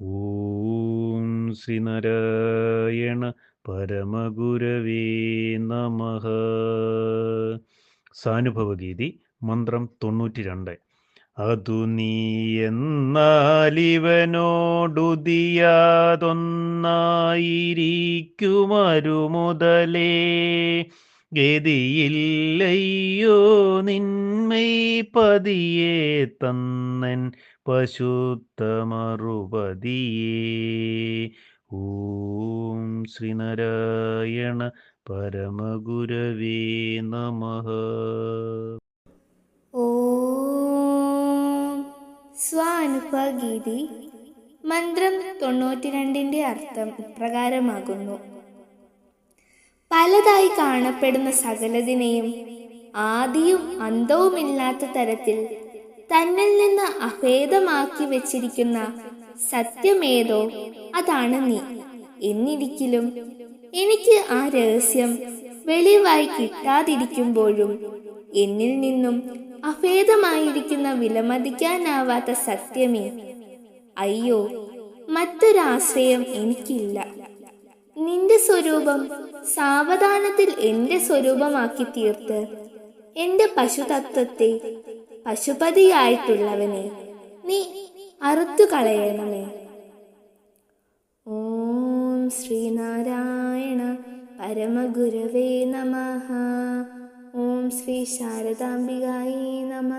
ഓം ശ്രീനാരായണ പരമഗുരവേ നമ. സാനുഭവഗീതി മന്ത്രം തൊണ്ണൂറ്റി രണ്ട് അതു നീ എന്നാലിവനോടുതിയാതൊന്നായിരിക്കുമരുമുതലേ ഗതിയില്ലയ്യോ നിന്മൈ പതിയെ തന്നൻ പശുത്തമറുപതിയേ ഓം ശ്രീനാരായണ പരമഗുരവേ നമ. ഓം സ്വാനുഭവഗീതി മന്ത്രം തൊണ്ണൂറ്റിരണ്ടിന്റെ അർത്ഥം ഇപ്രകാരമാകുന്നു. പലതായി കാണപ്പെടുന്ന സകലതിനെയും ആദിയും അന്തവുമില്ലാത്ത തരത്തിൽ തന്നിൽ നിന്ന് അഭേദമാക്കി വെച്ചിരിക്കുന്ന സത്യമേതോ അതാണ് നീ. എന്നിരിക്കലും എനിക്ക് ആ രഹസ്യം വെളിവായി കിട്ടാതിരിക്കുമ്പോഴും എന്നിൽ നിന്നും അഭേദമായിരിക്കുന്ന വിലമതിക്കാനാവാത്ത സത്യമേ. അയ്യോ മറ്റൊരാശ്രയം എനിക്കില്ല. നിന്റെ സ്വരൂപം സാവധാനത്തിൽ എന്റെ സ്വരൂപമാക്കി തീർത്ത്. എന്റെ പശുതത്വത്തെ പശുപതിയായിട്ടുള്ളവനെ നീ അറുത്തു കളയണമേ ഓം ശ്രീനാരായണ പരമഗുരവേ നമ. ഓം ശ്രീ ശാരദാംബികായി നമ.